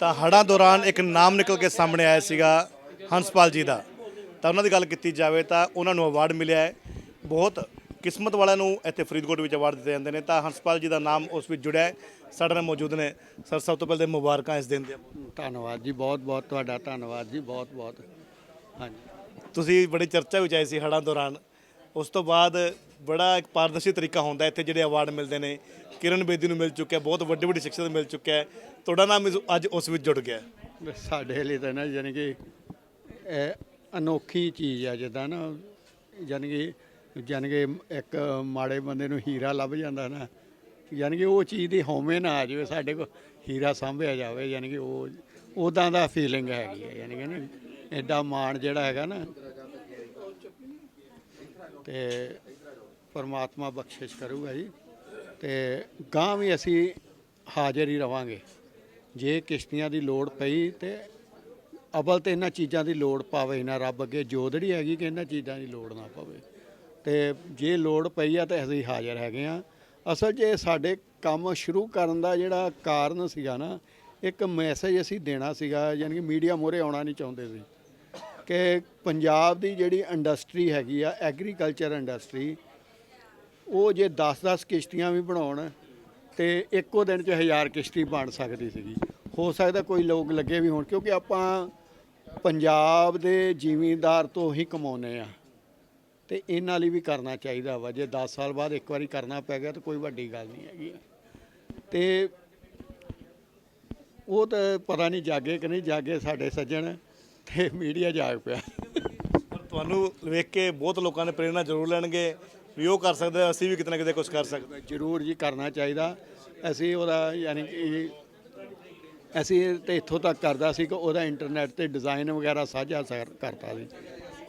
ਤਾਂ ਹੜ੍ਹਾਂ ਦੌਰਾਨ ਇੱਕ ਨਾਮ ਨਿਕਲ ਕੇ ਸਾਹਮਣੇ ਆਇਆ ਸੀਗਾ ਹੰਸਪਾਲ ਜੀ ਦਾ। ਤਾਂ ਉਹਨਾਂ ਦੀ ਗੱਲ ਕੀਤੀ ਜਾਵੇ ਤਾਂ ਉਹਨਾਂ ਨੂੰ ਅਵਾਰਡ ਮਿਲਿਆ ਹੈ। ਬਹੁਤ ਕਿਸਮਤ ਵਾਲਿਆਂ ਨੂੰ ਇੱਥੇ ਫਰੀਦਕੋਟ ਵਿੱਚ ਅਵਾਰਡ ਦਿੱਤੇ ਜਾਂਦੇ ਨੇ। ਤਾਂ ਹੰਸਪਾਲ ਜੀ ਦਾ ਨਾਮ ਉਸ ਵਿੱਚ ਜੁੜਿਆ ਹੈ। ਸਾਡੇ ਨਾਲ ਮੌਜੂਦ ਨੇ। ਸਰ ਸਭ ਤੋਂ ਪਹਿਲੇ ਮੁਬਾਰਕਾਂ ਇਸ ਦਿਨ ਦੀਆਂ। ਧੰਨਵਾਦ ਜੀ ਬਹੁਤ ਬਹੁਤ ਤੁਹਾਡਾ ਧੰਨਵਾਦ ਜੀ ਬਹੁਤ ਬਹੁਤ। ਹਾਂਜੀ। ਤੁਸੀਂ ਬੜੀ ਚਰਚਾ ਵਿੱਚ ਆਏ ਸੀ ਹੜ੍ਹਾਂ ਦੌਰਾਨ। ਉਸ ਤੋਂ ਬਾਅਦ ਬੜਾ ਇੱਕ ਪਾਰਦਰਸ਼ੀ ਤਰੀਕਾ ਹੁੰਦਾ ਇੱਥੇ ਜਿਹੜੇ ਅਵਾਰਡ ਮਿਲਦੇ ਨੇ ਕਿਰਨ ਬੇਦੀ ਨੂੰ ਮਿਲ ਚੁੱਕਿਆ, ਬਹੁਤ ਵੱਡੀ ਵੱਡੀ ਸ਼ਖਸੀਅਤ ਮਿਲ ਚੁੱਕਿਆ ਹੈ। ਤੁਹਾਡਾ ਨਾਮ ਇਸ- ਅੱਜ ਉਸ ਵਿੱਚ ਜੁੜ ਗਿਆ ਹੈ। ਸਾਡੇ ਲਈ ਤਾਂ ਨਾ ਯਾਨੀ ਕਿ ਇਹ ਅਨੋਖੀ ਚੀਜ਼ ਆ ਜਿੱਦਾਂ ਨਾ, ਯਾਨੀ ਕਿ ਯਾਨੀ ਕਿ ਇੱਕ ਮਾੜੇ ਬੰਦੇ ਨੂੰ ਹੀਰਾ ਲੱਭ ਜਾਂਦਾ ਨਾ, ਯਾਨੀ ਕਿ ਉਹ ਚੀਜ਼ ਦੀ ਹਉਮੈ ਨਾ ਆ ਜਾਵੇ, ਸਾਡੇ ਕੋਲ ਹੀਰਾ ਸਾਂਭਿਆ ਜਾਵੇ, ਯਾਨੀ ਕਿ ਉਹ ਉਦਾਂ ਦਾ ਫੀਲਿੰਗ ਹੈਗੀ ਹੈ ਯਾਨੀ ਕਿ ਨਾ ਐਡਾ ਮਾਣ ਜਿਹੜਾ ਹੈਗਾ ਨਾ। ਤੇ ਪਰਮਾਤਮਾ ਬਖਸ਼ਿਸ਼ ਕਰੂਗਾ ਜੀ। ਤੇ ਗਾਂ ਵੀ ਅਸੀਂ ਹਾਜ਼ਰ ਹੀ ਰਵਾਂਗੇ। ਜੇ ਕਿਸ਼ਤੀਆਂ ਦੀ ਲੋੜ ਪਈ ਤੇ ਅਵਲ ਤੇ ਇਹਨਾਂ ਚੀਜ਼ਾਂ ਦੀ ਲੋੜ ਪਾਵੇ ਨਾ ਰੱਬ ਅੱਗੇ ਜੋਦੜੀ ਹੈਗੀ ਕਿ ਇਹਨਾਂ ਚੀਜ਼ਾਂ ਦੀ ਲੋੜ ਨਾ ਪਵੇ। ਤੇ ਜੇ ਲੋੜ ਪਈ ਆ ਤੇ ਅਸੀਂ ਹਾਜ਼ਰ ਹੈਗੇ ਆ। ਅਸਲ 'ਚ ਇਹ ਸਾਡੇ ਕੰਮ ਸ਼ੁਰੂ ਕਰਨ ਦਾ ਜਿਹੜਾ ਕਾਰਨ ਸੀਗਾ ਨਾ, ਇੱਕ ਮੈਸੇਜ ਅਸੀਂ ਦੇਣਾ ਸੀਗਾ, ਯਾਨੀ ਕਿ ਮੀਡੀਆ ਮੋਰੇ ਆਉਣਾ ਨਹੀਂ ਚਾਹੁੰਦੇ ਸੀ। ਕਿ ਪੰਜਾਬ ਦੀ ਜਿਹੜੀ ਇੰਡਸਟਰੀ ਹੈਗੀ ਆ ਐਗਰੀਕਲਚਰ ਇੰਡਸਟਰੀ ਉਹ ਜੇ 10-10 ਕਿਸ਼ਤੀਆਂ ਵੀ ਬਣਾਉਣ ਤੇ ਇੱਕੋ ਦਿਨ 'ਚ ਹਜ਼ਾਰ ਕਿਸ਼ਤੀ ਬਣ ਸਕਦੀ ਸੀਗੀ। ਹੋ ਸਕਦਾ ਕੋਈ ਲੋਕ ਲੱਗੇ ਵੀ ਹੋਣ, ਕਿਉਂਕਿ ਆਪਾਂ ਪੰਜਾਬ ਦੇ ਜ਼ਿਮੀਂਦਾਰ ਤੋਂ ਹੀ ਕਮਾਉਨੇ ਆ। ਤੇ ਇਹਨਾਂ ਲਈ ਵੀ ਕਰਨਾ ਚਾਹੀਦਾ ਵਾ। ਜੇ 10 ਸਾਲ ਬਾਅਦ ਇੱਕ ਵਾਰੀ ਕਰਨਾ ਪੈ ਗਿਆ ਤਾਂ ਕੋਈ ਵੱਡੀ ਗੱਲ ਨਹੀਂ ਹੈਗੀ। ਤੇ ਉਹ ਤਾਂ ਪਤਾ ਨਹੀਂ ਜਾਗੇ ਕਿ ਨਹੀਂ ਜਾਗੇ ਸਾਡੇ ਸੱਜਣ ਤੇ ਮੀਡੀਆ ਜਾਗ ਪਿਆ। ਪਰ ਤੁਹਾਨੂੰ ਵੇਖ ਕੇ ਬਹੁਤ ਲੋਕਾਂ ਨੇ ਪ੍ਰੇਰਣਾ ਜ਼ਰੂਰ ਲੈਣਗੇ। ਵੀ ਉਹ ਕਰ ਸਕਦਾ ਅਸੀਂ ਵੀ ਕਿਤੇ ਨਾ ਕਿਤੇ ਕੁਝ ਕਰ ਸਕਦੇ ਜ਼ਰੂਰ ਜੀ, ਕਰਨਾ ਚਾਹੀਦਾ। ਅਸੀਂ ਉਹਦਾ ਯਾਨੀ ਕਿ ਅਸੀਂ ਤੇ ਇੱਥੋਂ ਤੱਕ ਕਰਦਾ ਸੀ ਕਿ ਉਹਦਾ ਇੰਟਰਨੈਟ ਤੇ ਡਿਜ਼ਾਈਨ ਵਗੈਰਾ ਸਾਂਝਾ ਸਰ- ਕਰਤਾ ਸੀ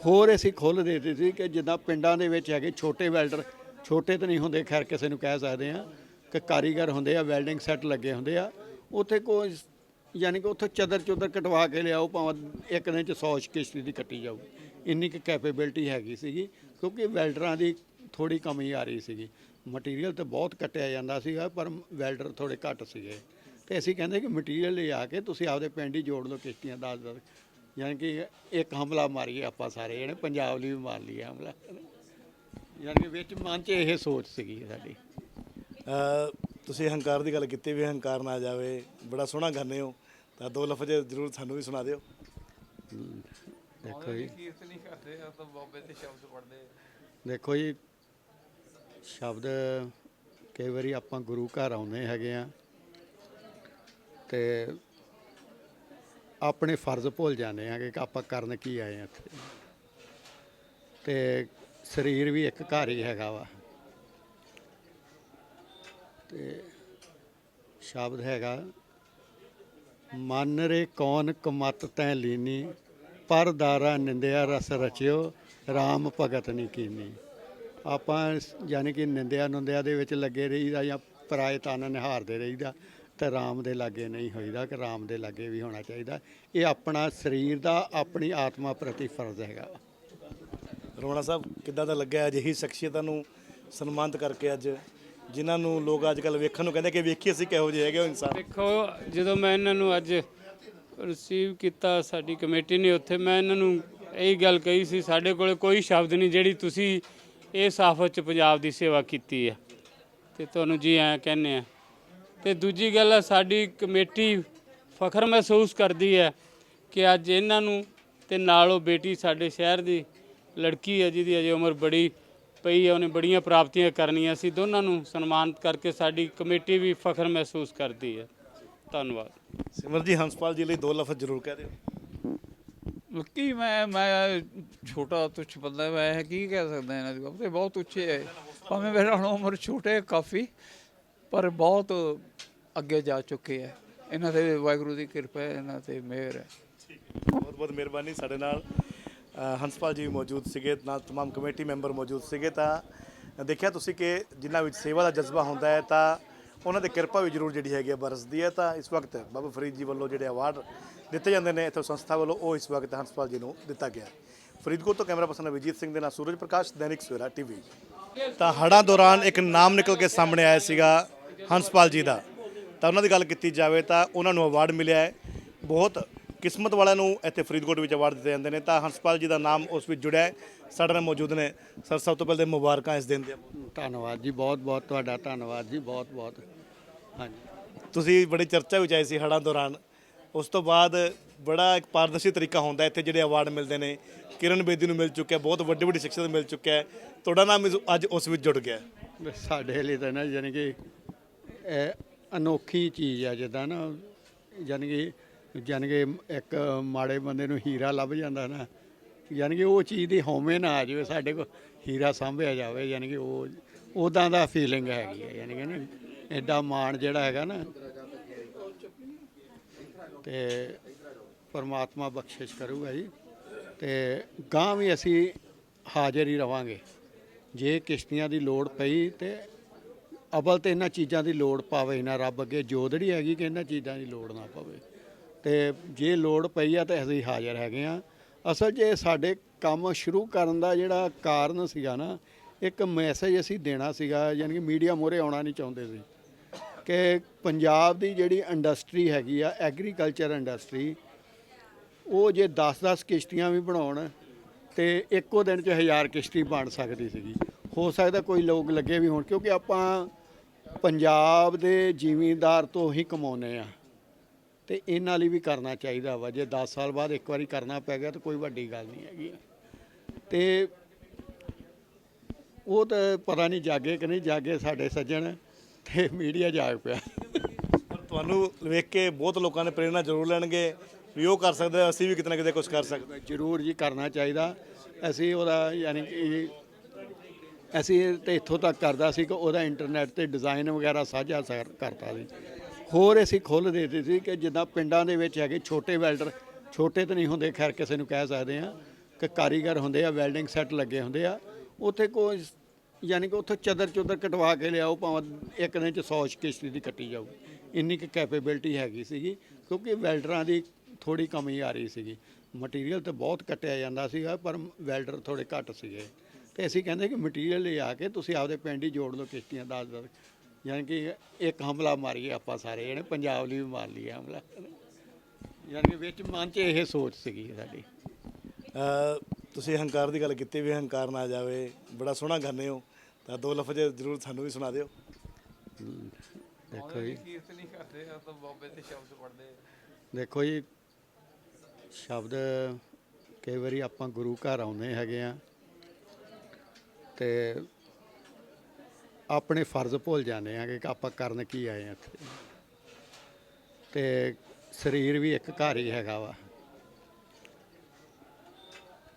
ਹੋਰ ਅਸੀਂ ਖੁੱਲ੍ਹ ਦੇ ਦਿੱਤੀ ਸੀ ਕਿ ਜਿੱਦਾਂ ਪਿੰਡਾਂ ਦੇ ਵਿੱਚ ਹੈਗੇ ਛੋਟੇ ਵੈਲਡਰ ਛੋਟੇ ਤਾਂ ਨਹੀਂ ਹੁੰਦੇ, ਖੈਰ ਕਿਸੇ ਨੂੰ ਕਹਿ ਸਕਦੇ ਆ ਕਿ ਕਾਰੀਗਰ ਹੁੰਦੇ ਆ ਵੈਲਡਿੰਗ ਸੈੱਟ ਲੱਗੇ ਹੁੰਦੇ ਆ। ਉੱਥੇ ਕੋਈ ਯਾਨੀ ਕਿ ਉੱਥੇ ਚਦਰ ਚੁਦਰ ਕਟਵਾ ਕੇ ਲਿਆਓ, ਭਾਵੇਂ ਇੱਕ ਦਿਨ ਚ 100 ਕਿਸ਼ਤੀ ਦੀ ਕੱਟੀ ਜਾਊ। ਇੰਨੀ ਕੁ ਕੈਪੇਬਿਲਿਟੀ ਹੈਗੀ ਸੀਗੀ, ਕਿਉਂਕਿ ਵੈਲਡਰਾਂ ਦੀ ਥੋੜੀ ਕਮੀ ਆ ਰਹੀ ਸੀਗੀ। ਮਟੀਰੀਅਲ ਤੇ ਬਹੁਤ ਕੱਟਿਆ ਜਾਂਦਾ ਸੀਗਾ ਪਰ ਵੈਲਡਰ ਥੋੜੇ ਘੱਟ ਸੀਗੇ। ਤੇ ਅਸੀਂ ਕਹਿੰਦੇ ਕਿ ਮਟੀਰੀਅਲ ਲਿਆ ਕੇ ਤੁਸੀਂ ਆਪਦੇ ਪਿੰਡ ਹੀ ਜੋੜ ਲਓ ਕਿਸ਼ਤੀਆਂ ਦਸ ਦਸ ਯਾਨੀ ਕਿ ਇੱਕ ਹਮਲਾ ਮਾਰੀਏ ਆਪਾਂ ਸਾਰੇ ਜਣੇ ਪੰਜਾਬ ਲਈ ਵੀ ਮਾਰ ਲਈਏ ਹਮਲਾ। ਯਾਨੀ ਕਿ ਵਿੱਚ ਮਨ 'ਚ ਇਹ ਸੋਚ ਸੀਗੀ ਸਾਡੀ। ਅ, ਤੁਸੀਂ ਹੰਕਾਰ ਦੀ ਗੱਲ ਕੀਤੀ ਵੀ ਹੰਕਾਰ ਨਾ ਜਾਵੇ ਬੜਾ ਸੋਹਣਾ ਗਾਉਂਦੇ ਹੋ। ਤਾਂ ਦੋ ਲਫ਼ਜ਼ ਜ਼ਰੂਰ ਸਾਨੂੰ ਵੀ ਸੁਣਾ ਦਿਓ। ਦੇਖੋ ਜੀ। ਕੀਰਤਨੀ ਕਰਦੇ ਆ ਤਾਂ ਬਾਬੇ ਦੇ ਸ਼ਬਦ ਪੜ੍ਹਦੇ ਆ। ਦੇਖੋ ਜੀ ਸ਼ਬਦ ਕਈ ਵਾਰੀ ਆਪਾਂ ਗੁਰੂ ਘਰ ਆਉਂਦੇ ਹੈਗੇ ਆ ਤੇ ਆਪਣੇ ਫਰਜ਼ ਭੁੱਲ ਜਾਂਦੇ ਆ ਕਿ ਆਪਾਂ ਕਰਨ ਕੀ ਆਏ ਆ ਇੱਥੇ। ਤੇ ਸਰੀਰ ਵੀ ਇੱਕ ਘਰ ਹੀ ਹੈਗਾ ਵਾ। ਤੇ ਸ਼ਬਦ ਹੈਗਾ, ਮਨ ਰੇ ਕੌਣ ਕਮਤ ਤੈ ਲੀਨੀ, ਪਰ ਦਾਰਾ ਨਿੰਦਿਆ ਰਸ ਰਚਿਓ RAM ਭਗਤ ਨਹੀਂ ਕੀਨੀ। ਆਪਾਂ ਯਾਨੀ ਕਿ ਨਿੰਦਿਆ ਨੁੰਦਿਆ ਦੇ ਵਿੱਚ ਲੱਗੇ ਰਹੀਦਾ ਜਾਂ ਪਰਾਏ ਤਨ ਨਿਹਾਰਦੇ ਰਹੀਦਾ ਤੇ RAM ਦੇ ਲਾਗੇ ਨਹੀਂ ਹੋਈਦਾ ਕਿ RAM ਦੇ ਲਾਗੇ ਵੀ ਹੋਣਾ ਚਾਹੀਦਾ। ਇਹ ਆਪਣਾ ਸਰੀਰ ਦਾ ਆਪਣੀ ਆਤਮਾ ਪ੍ਰਤੀ ਫਰਜ਼ ਹੈਗਾ। ਰੋਣਾ ਸਾਹਿਬ ਕਿੱਦਾਂ ਦਾ ਲੱਗਿਆ ਅਜਿਹੀ ਸ਼ਖਸੀਅਤਾਂ ਨੂੰ ਸਨਮਾਨਿਤ ਕਰਕੇ ਅੱਜ? ਜਿਨ੍ਹਾਂ ਨੂੰ ਲੋਕ ਅੱਜ ਕੱਲ ਵੇਖਣ ਨੂੰ ਕਹਿੰਦੇ ਕਿ ਵੇਖੀ ਅਸੀਂ ਕਿਹੋ ਜਿਹੇ ਹੈਗੇ ਉਹ ਇਨਸਾਨ। ਦੇਖੋ ਜਦੋਂ ਮੈਂ ਇਹਨਾਂ ਨੂੰ ਅੱਜ ਰਿਸੀਵ ਕੀਤਾ ਸਾਡੀ ਕਮੇਟੀ ਨੇ ਉੱਥੇ ਮੈਂ ਇਹਨਾਂ ਨੂੰ ਇਹ ਗੱਲ ਕਹੀ ਸੀ ਸਾਡੇ ਕੋਲ ਕੋਈ ਸ਼ਬਦ ਨਹੀਂ ਜਿਹੜੀ ਤੁਸੀਂ ਇਸ ਆਫਤ ਚ ਪੰਜਾਬ ਦੀ ਸੇਵਾ ਕੀਤੀ ਹੈ। ਤੇ ਤੁਹਾਨੂੰ ਜੀ ਆਇਆਂ ਕਹਿੰਦੇ ਆ ਤੇ ਦੂਜੀ ਗੱਲ ਹੈ ਸਾਡੀ ਕਮੇਟੀ ਫਖਰ ਮਹਿਸੂਸ ਕਰਦੀ ਹੈ ਕਿ ਅੱਜ ਇਹਨਾਂ ਨੂੰ ਤੇ ਨਾਲ ਉਹ ਬੇਟੀ ਸਾਡੇ ਸ਼ਹਿਰ ਦੀ ਲੜਕੀ ਹੈ, ਜਿਹਦੀ ਅਜੇ ਉਮਰ ਬੜੀ ਪਈ ਹੈ, ਉਹਨੇ ਬੜੀਆਂ ਪ੍ਰਾਪਤੀਆਂ ਕਰਨੀਆਂ ਸੀ। ਦੋਨਾਂ ਨੂੰ ਸਨਮਾਨਿਤ ਕਰਕੇ ਸਾਡੀ ਕਮੇਟੀ ਵੀ ਫਖਰ ਮਹਿਸੂਸ ਕਰਦੀ ਹੈ। ਧੰਨਵਾਦ। ਸਿਮਰ ਜੀ ਹੰਸਪਾਲ ਜੀ ਲਈ ਦੋ ਲਫ਼ਜ਼ ਜ਼ਰੂਰ ਕਹਿ ਦਿਓ। ਲੋਕੀ ਮੈਂ ਮੈਂ ਛੋਟਾ ਤੁੱਛ ਬੰਦਾ ਮੈਂ ਕੀ ਕਹਿ ਸਕਦਾ ਇਹਨਾਂ ਦੀ ਬਾਬਤ ਇਹ ਬਹੁਤ ਉੱਚੇ ਹੈ ਭਾਵੇਂ ਮੇਰਾ ਹੁਣ ਉਮਰ ਛੋਟੇ ਹੈ ਕਾਫੀ ਪਰ ਬਹੁਤ ਅੱਗੇ ਜਾ ਚੁੱਕੇ ਹੈ ਇਹਨਾਂ ਤੇ ਵਾਹਿਗੁਰੂ ਦੀ ਕਿਰਪਾ ਹੈ ਇਹਨਾਂ ਤੇ ਮਿਹਰ ਹੈ ਬਹੁਤ ਬਹੁਤ ਮਿਹਰਬਾਨੀ ਸਾਡੇ ਨਾਲ ਅ, ਹੰਸਪਾਲ ਜੀ ਵੀ ਮੌਜੂਦ ਸੀਗੇ ਨਾਲ तमाम ਕਮੇਟੀ ਮੈਂਬਰ ਮੌਜੂਦ ਸੀਗੇ ਤਾਂ ਦੇਖਿਆ ਤੁਸੀਂ ਕਿ ਜਿਨ੍ਹਾਂ ਵਿੱਚ ਸੇਵਾ ਦਾ ਜਜ਼ਬਾ ਹੁੰਦਾ ਹੈ ਤਾਂ ਉਹਨਾਂ ਦੀ ਕਿਰਪਾ ਵੀ ਜ਼ਰੂਰ ਜਿਹੜੀ ਹੈਗੀ ਹੈ ਬਰਸਦੀ ਹੈ ਤਾਂ ਇਸ ਵਕਤ ਬਾਬਾ ਫਰੀਦ ਜੀ ਵੱਲੋਂ ਜਿਹੜੇ ਅਵਾਰਡ ਦਿੱਤੇ ਜਾਂਦੇ ਨੇ ਇੱਥੋਂ ਸੰਸਥਾ ਵੱਲੋਂ, ਉਹ ਇਸ ਵਕਤ ਹੰਸਪਾਲ ਜੀ ਨੂੰ ਦਿੱਤਾ ਗਿਆ ਫਰੀਦਕੋਟ ਤੋਂ ਕੈਮਰਾ ਪਰਸਨ ਵਿਜੀਤ ਸਿੰਘ ਦੇ ਨਾਲ ਸੂਰਜ ਪ੍ਰਕਾਸ਼, ਦੈਨਿਕ ਸਵੇਰਾ ਟੀਵੀ। ਤਾਂ ਹੜ੍ਹਾਂ ਦੌਰਾਨ ਇੱਕ ਨਾਮ ਨਿਕਲ ਕੇ ਸਾਹਮਣੇ ਆਇਆ ਸੀਗਾ ਹੰਸਪਾਲ ਜੀ ਦਾ। ਤਾਂ ਉਹਨਾਂ ਦੀ ਗੱਲ ਕੀਤੀ ਜਾਵੇ ਤਾਂ ਉਹਨਾਂ ਨੂੰ ਅਵਾਰਡ ਮਿਲਿਆ ਹੈ। ਬਹੁਤ ਕਿਸਮਤ ਵਾਲਿਆਂ ਨੂੰ ਇੱਥੇ ਫਰੀਦਕੋਟ ਵਿੱਚ ਅਵਾਰਡ ਦਿੱਤੇ ਜਾਂਦੇ ਨੇ। ਤਾਂ ਹੰਸਪਾਲ ਜੀ ਦਾ ਨਾਮ ਉਸ ਵਿੱਚ ਜੁੜਿਆ ਹੈ। ਸਾਡੇ ਨਾਲ ਮੌਜੂਦ ਨੇ। ਸਰ ਸਭ ਤੋਂ ਪਹਿਲੇ ਮੁਬਾਰਕਾਂ ਇਸ ਦਿਨ ਦੀਆਂ। ਧੰਨਵਾਦ ਜੀ ਬਹੁਤ ਬਹੁਤ ਤੁਹਾਡਾ ਧੰਨਵਾਦ ਜੀ ਬਹੁਤ ਬਹੁਤ। ਹਾਂਜੀ। ਤੁਸੀਂ ਬੜੀ ਚਰਚਾ ਵਿੱਚ ਆਏ ਸੀ ਹੜ੍ਹਾਂ ਦੌਰਾਨ। ਉਸ ਤੋਂ ਬਾਅਦ ਬੜਾ ਇੱਕ ਪਾਰਦਰਸ਼ੀ ਤਰੀਕਾ ਹੁੰਦਾ ਇੱਥੇ ਜਿਹੜੇ ਅਵਾਰਡ ਮਿਲਦੇ ਨੇ। ਕਿਰਨ ਬੇਦੀ ਨੂੰ ਮਿਲ ਚੁੱਕਿਆ ਬਹੁਤ ਵੱਡੀ ਵੱਡੀ ਸ਼ਖਸੀਅਤ ਮਿਲ ਚੁੱਕਿਆ ਤੁਹਾਡਾ ਨਾਮ ਅੱਜ ਉਸ ਵਿੱਚ ਜੁੜ ਗਿਆ। ਸਾਡੇ ਲਈ ਤਾਂ ਨਾ ਯਾਨੀ ਕਿ ਇਹ ਅਨੋਖੀ ਚੀਜ਼ ਆ ਜਿੱਦਾਂ ਨਾ ਯਾਨੀ ਕਿ ਯਾਨੀ ਕਿ ਇੱਕ ਮਾੜੇ ਬੰਦੇ ਨੂੰ ਹੀਰਾ ਲੱਭ ਜਾਂਦਾ ਨਾ ਯਾਨੀ ਕਿ ਉਹ ਚੀਜ਼ ਦੀ ਹੋਵੇਂ ਨਾ ਆ ਜਾਵੇ, ਸਾਡੇ ਕੋਲ ਹੀਰਾ ਸਾਂਭਿਆ ਜਾਵੇ ਯਾਨੀ ਕਿ ਉਹ ਉਦਾਂ ਦਾ ਫੀਲਿੰਗ ਹੈਗੀ ਹੈ ਯਾਨੀ ਕਿ ਨਾ ਐਡਾ ਮਾਣ ਜਿਹੜਾ ਹੈਗਾ ਨਾ। ਤੇ ਪਰਮਾਤਮਾ ਬਖਸ਼ਿਸ਼ ਕਰੂਗਾ ਜੀ। ਤੇ ਗਾਂ ਵੀ ਅਸੀਂ ਹਾਜ਼ਰ ਹੀ ਰਵਾਂਗੇ। ਜੇ ਕਿਸ਼ਤੀਆਂ ਦੀ ਲੋੜ ਪਈ ਤੇ ਅਵਲ ਤੇ ਇਹਨਾਂ ਚੀਜ਼ਾਂ ਦੀ ਲੋੜ ਪਾਵੇ ਨਾ, ਰੱਬ ਅੱਗੇ ਜੋਦੜੀ ਹੈਗੀ ਕਿ ਇਹਨਾਂ ਚੀਜ਼ਾਂ ਦੀ ਲੋੜ ਨਾ ਪਵੇ। ਤੇ ਜੇ ਲੋੜ ਪਈ ਆ ਤੇ ਅਸੀਂ ਹਾਜ਼ਰ ਹੈਗੇ ਆ। ਅਸਲ 'ਚ ਇਹ ਸਾਡੇ ਕੰਮ ਸ਼ੁਰੂ ਕਰਨ ਦਾ ਜਿਹੜਾ ਕਾਰਨ ਸੀਗਾ ਨਾ, ਇੱਕ ਮੈਸੇਜ ਅਸੀਂ ਦੇਣਾ ਸੀਗਾ, ਯਾਨੀ ਕਿ ਮੀਡੀਆ ਮੋਰੇ ਆਉਣਾ ਨਹੀਂ ਚਾਹੁੰਦੇ ਸੀ। ਕਿ ਪੰਜਾਬ ਦੀ ਜਿਹੜੀ ਇੰਡਸਟਰੀ ਹੈਗੀ ਆ ਐਗਰੀਕਲਚਰ ਇੰਡਸਟਰੀ ਉਹ ਜੇ 10-10 ਕਿਸ਼ਤੀਆਂ ਵੀ ਬਣਾਉਣ ਤੇ ਇੱਕੋ ਦਿਨ 'ਚ ਹਜ਼ਾਰ ਕਿਸ਼ਤੀ ਬਣ ਸਕਦੀ ਸੀਗੀ। ਹੋ ਸਕਦਾ ਕੋਈ ਲੋਕ ਲੱਗੇ ਵੀ ਹੋਣ, ਕਿਉਂਕਿ ਆਪਾਂ ਪੰਜਾਬ ਦੇ ਜ਼ਿਮੀਂਦਾਰ ਤੋਂ ਹੀ ਕਮਾਉਨੇ ਆ। ਤੇ ਇਹਨਾਂ ਲਈ ਵੀ ਕਰਨਾ ਚਾਹੀਦਾ ਵਾ। ਜੇ 10 ਸਾਲ ਬਾਅਦ ਇੱਕ ਵਾਰੀ ਕਰਨਾ ਪੈ ਗਿਆ ਤਾਂ ਕੋਈ ਵੱਡੀ ਗੱਲ ਨਹੀਂ ਹੈਗੀ। ਤੇ ਉਹ ਤਾਂ ਪਤਾ ਨਹੀਂ ਜਾਗੇ ਕਿ ਨਹੀਂ ਜਾਗੇ ਸਾਡੇ ਸੱਜਣ ਤੇ ਮੀਡੀਆ ਜਾਗ ਪਿਆ। ਪਰ ਤੁਹਾਨੂੰ ਵੇਖ ਕੇ ਬਹੁਤ ਲੋਕਾਂ ਨੇ ਪ੍ਰੇਰਣਾ ਜ਼ਰੂਰ ਲੈਣਗੇ ਵੀ ਉਹ ਕਰ ਸਕਦੇ ਅਸੀਂ ਵੀ ਕਿਤੇ ਨਾ ਕਿਤੇ ਕੁਝ ਕਰ ਸਕਦੇ ਜ਼ਰੂਰ ਜੀ ਕਰਨਾ ਚਾਹੀਦਾ। ਅਸੀਂ ਉਹਦਾ ਯਾਨੀ ਕਿ ਅਸੀਂ ਤੇ ਇੱਥੋਂ ਤੱਕ ਕਰਦਾ ਸੀ ਕਿ ਉਹਦਾ ਇੰਟਰਨੈਟ ਤੇ ਡਿਜ਼ਾਈਨ ਵਗੈਰਾ ਸਾਂਝਾ ਸਰ- ਕਰਤਾ ਸੀ। ਹੋਰ ਅਸੀਂ ਖੁੱਲ੍ਹ ਦੇ ਦਿੱਤੀ ਸੀ ਕਿ ਜਿੱਦਾਂ ਪਿੰਡਾਂ ਦੇ ਵਿੱਚ ਹੈਗੇ ਛੋਟੇ ਵੈਲਡਰ, ਛੋਟੇ ਤਾਂ ਨਹੀਂ ਹੁੰਦੇ, ਖੈਰ ਕਿਸੇ ਨੂੰ ਕਹਿ ਸਕਦੇ ਆ ਕਿ ਕਾਰੀਗਰ ਹੁੰਦੇ ਆ, ਵੈਲਡਿੰਗ ਸੈੱਟ ਲੱਗੇ ਹੁੰਦੇ ਆ। ਉੱਥੇ ਕੋਈ ਯਾਨੀ ਕਿ ਉੱਥੋਂ ਚਦਰ ਚੁਦਰ ਕਟਵਾ ਕੇ ਲਿਆਓ, ਭਾਵੇਂ ਇੱਕ ਦਿਨ ਚ 100 ਕਿਸ਼ਤੀ ਦੀ ਕੱਟੀ ਜਾਊ ਇੰਨੀ ਕੁ ਕੈਪੇਬਿਲਿਟੀ ਹੈਗੀ ਸੀਗੀ, ਕਿਉਂਕਿ ਵੈਲਡਰਾਂ ਦੀ ਥੋੜੀ ਕਮੀ ਆ ਰਹੀ ਸੀਗੀ। ਮਟੀਰੀਅਲ ਤਾਂ ਬਹੁਤ ਕੱਟਿਆ ਜਾਂਦਾ ਸੀਗਾ, ਪਰ ਵੈਲਡਰ ਥੋੜੇ ਘੱਟ ਸੀਗੇ। ਤੇ ਅਸੀਂ ਕਹਿੰਦੇ ਕਿ ਮਟੀਰੀਅਲ ਲਿਆ ਕੇ ਤੁਸੀਂ ਆਪਦੇ ਪਿੰਡ ਹੀ ਜੋੜ ਲਓ ਕਿਸ਼ਤੀਆਂ ਦਸ ਦਸ ਯਾਨੀ ਕਿ ਇੱਕ ਹਮਲਾ ਮਾਰੀਏ ਆਪਾਂ ਸਾਰੇ ਜਣੇ ਪੰਜਾਬ ਲਈ ਵੀ ਮਾਰ ਲਈਏ ਹਮਲਾ। ਯਾਨੀ ਕਿ ਵਿੱਚ ਮਨ 'ਚ ਇਹ ਸੋਚ ਸੀਗੀ ਸਾਡੀ। ਅ, ਤੁਸੀਂ ਹੰਕਾਰ ਦੀ ਗੱਲ ਕੀਤੀ ਵੀ ਹੰਕਾਰ ਨਾ ਜਾਵੇ ਬੜਾ ਸੋਹਣਾ ਗਾਉਂਦੇ ਹੋ। ਤਾਂ ਦੋ ਲਫ਼ਜ਼ ਜ਼ਰੂਰ ਸਾਨੂੰ ਵੀ ਸੁਣਾ ਦਿਓ। ਦੇਖੋ ਜੀ। ਕੀਰਤਨੀ ਕਰਦੇ ਆ ਤਾਂ ਬਾਬੇ ਦੇ ਸ਼ਬਦ ਪੜਦੇ ਦੇਖੋ ਜੀ ਸ਼ਬਦ ਕਈ ਵਾਰੀ ਆਪਾਂ ਗੁਰੂ ਘਰ ਆਉਂਦੇ ਹੈਗੇ ਆ ਤੇ ਆਪਣੇ ਫਰਜ਼ ਭੁੱਲ ਜਾਂਦੇ ਆ ਕਿ ਆਪਾਂ ਕਰਨ ਕੀ ਆਏ ਆ ਇੱਥੇ। ਤੇ ਸਰੀਰ ਵੀ ਇੱਕ ਘਰ ਹੀ ਹੈਗਾ ਵਾ।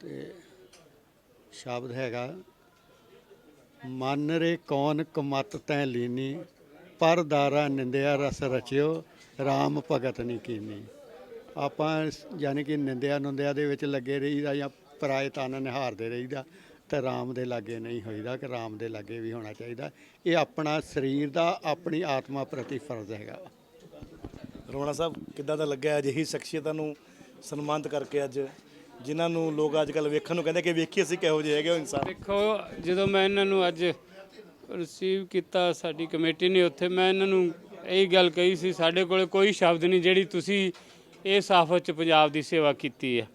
ਤੇ ਸ਼ਬਦ ਹੈਗਾ, ਮਨ ਰੇ ਕੌਣ ਕਮਤ ਤੈ ਲੀਨੀ, ਪਰ ਦਾਰਾ ਨਿੰਦਿਆ ਰਸ ਰਚਿਓ RAM ਭਗਤ ਨਹੀਂ ਕੀਨੀ। ਆਪਾਂ ਸ- ਯਾਨੀ ਕਿ ਨਿੰਦਿਆ ਨੁੰਦਿਆ ਦੇ ਵਿੱਚ ਲੱਗੇ ਰਹੀਦਾ ਜਾਂ ਪਰਾਏ ਤਨ ਨਿਹਾਰਦੇ ਰਹੀਦਾ ਤੇ RAM ਦੇ ਲਾਗੇ ਨਹੀਂ ਹੋਈਦਾ ਕਿ RAM ਦੇ ਲਾਗੇ ਵੀ ਹੋਣਾ ਚਾਹੀਦਾ। ਇਹ ਆਪਣਾ ਸਰੀਰ ਦਾ ਆਪਣੀ ਆਤਮਾ ਪ੍ਰਤੀ ਫਰਜ਼ ਹੈਗਾ। ਰੋਣਾ ਸਾਹਿਬ ਕਿੱਦਾਂ ਦਾ ਲੱਗਿਆ ਅਜਿਹੀ ਸ਼ਖਸੀਅਤਾਂ ਨੂੰ ਸਨਮਾਨਿਤ ਕਰਕੇ ਅੱਜ? ਜਿਨ੍ਹਾਂ ਨੂੰ ਲੋਕ ਅੱਜ ਕੱਲ ਵੇਖਣ ਨੂੰ ਕਹਿੰਦੇ ਕਿ ਵੇਖੀ ਅਸੀਂ ਕਿਹੋ ਜਿਹੇ ਹੈਗੇ ਉਹ ਇਨਸਾਨ। ਦੇਖੋ ਜਦੋਂ ਮੈਂ ਇਹਨਾਂ ਨੂੰ ਅੱਜ ਰਿਸੀਵ ਕੀਤਾ ਸਾਡੀ ਕਮੇਟੀ ਨੇ ਉੱਥੇ ਮੈਂ ਇਹਨਾਂ ਨੂੰ ਇਹ ਗੱਲ ਕਹੀ ਸੀ ਸਾਡੇ ਕੋਲੇ ਕੋਈ ਸ਼ਬਦ ਨਹੀਂ ਜਿਹੜੀ ਤੁਸੀਂ ਇਸ ਆਫਤ ਚ ਪੰਜਾਬ ਦੀ ਸੇਵਾ ਕੀਤੀ ਹੈ।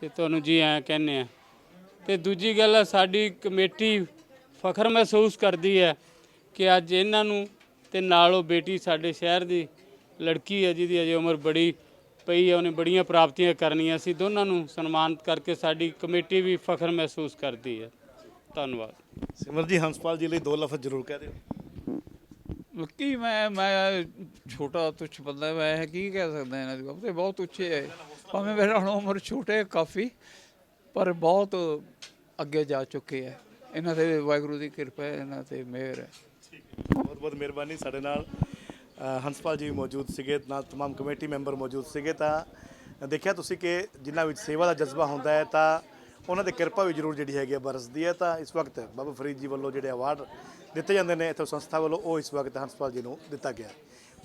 ਤੇ ਤੁਹਾਨੂੰ ਜੀ ਐਂ ਕਹਿੰਨੇ ਆ ਤੇ ਦੂਜੀ ਗੱਲ ਆ, ਸਾਡੀ ਕਮੇਟੀ ਫਖਰ ਮਹਿਸੂਸ ਕਰਦੀ ਹੈ ਕਿ ਅੱਜ ਇਹਨਾਂ ਨੂੰ ਤੇ ਨਾਲ ਉਹ ਬੇਟੀ ਸਾਡੇ ਸ਼ਹਿਰ ਦੀ ਲੜਕੀ ਹੈ ਜਿਹਦੀ ਅਜੇ ਉਮਰ ਬੜੀ ਪਈ ਹੈ ਉਹਨੇ ਬੜੀਆਂ ਪ੍ਰਾਪਤੀਆਂ ਕਰਨੀਆਂ ਸੀ। ਦੋਨਾਂ ਨੂੰ ਸਨਮਾਨਿਤ ਕਰਕੇ ਸਾਡੀ ਕਮੇਟੀ ਵੀ ਫਖਰ ਮਹਿਸੂਸ ਕਰਦੀ ਹੈ। ਧੰਨਵਾਦ। ਸਿਮਰ ਜੀ ਹੰਸਪਾਲ ਜੀ ਲਈ ਦੋ ਲਫ਼ਜ਼ ਜ਼ਰੂਰ ਕਹਿ ਦਿਓ। ਕੀ ਮੈਂ ਮੈਂ ਛੋਟਾ ਤੁੱਛ ਬੰਦਾ ਮੈਂ ਕੀ ਕਹਿ ਸਕਦਾ ਇਹਨਾਂ ਦੀ? ਇਹ ਬਹੁਤ ਉੱਚੇ ਹੈ। ਭਾਵੇਂ ਮੇਰਾ ਹੁਣ ਉਮਰ ਛੋਟੇ ਕਾਫੀ ਪਰ ਬਹੁਤ ਅੱਗੇ ਜਾ ਚੁੱਕੇ ਹੈ ਇਹਨਾਂ ਤੇ ਵਾਹਿਗੁਰੂ ਦੀ ਕਿਰਪਾ ਹੈ ਇਹਨਾਂ ਤੇ ਮਿਹਰ ਹੈ ਬਹੁਤ ਬਹੁਤ ਮਿਹਰਬਾਨੀ ਸਾਡੇ ਨਾਲ ਅ, ਹੰਸਪਾਲ ਜੀ ਵੀ ਮੌਜੂਦ ਸੀਗੇ ਨਾਲ तमाम ਕਮੇਟੀ ਮੈਂਬਰ ਮੌਜੂਦ ਸੀਗੇ ਤਾਂ ਦੇਖਿਆ ਤੁਸੀਂ ਕਿ ਜਿਨ੍ਹਾਂ ਵਿੱਚ ਸੇਵਾ ਦਾ ਜਜ਼ਬਾ ਹੁੰਦਾ ਹੈ ਤਾਂ ਉਹਨਾਂ ਦੀ ਕਿਰਪਾ ਵੀ ਜ਼ਰੂਰ ਜਿਹੜੀ ਹੈਗੀ ਹੈ ਬਰਸਦੀ ਹੈ ਤਾਂ ਇਸ ਵਕਤ ਬਾਬਾ ਫਰੀਦ ਜੀ ਵੱਲੋਂ ਜਿਹੜੇ ਅਵਾਰਡ ਦਿੱਤੇ ਜਾਂਦੇ ਨੇ ਇੱਥੋਂ ਸੰਸਥਾ ਵੱਲੋਂ ਉਹ ਇਸ ਵਕਤ ਹੰਸਪਾਲ ਜੀ ਨੂੰ ਦਿੱਤਾ ਗਿਆ ਹੈ।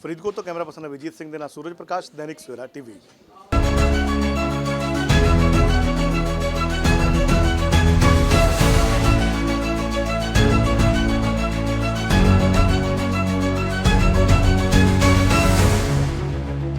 ਫਰੀਦਕੋਟ ਤੋਂ ਕੈਮਰਾ ਪਰਸਨ ਅਭਿਜੀਤ ਸਿੰਘ ਦੇ ਨਾਲ ਸੂਰਜ ਪ੍ਰਕਾਸ਼ ਦੈਨਿਕ ਸਵੇਰਾ ਟੀਵੀ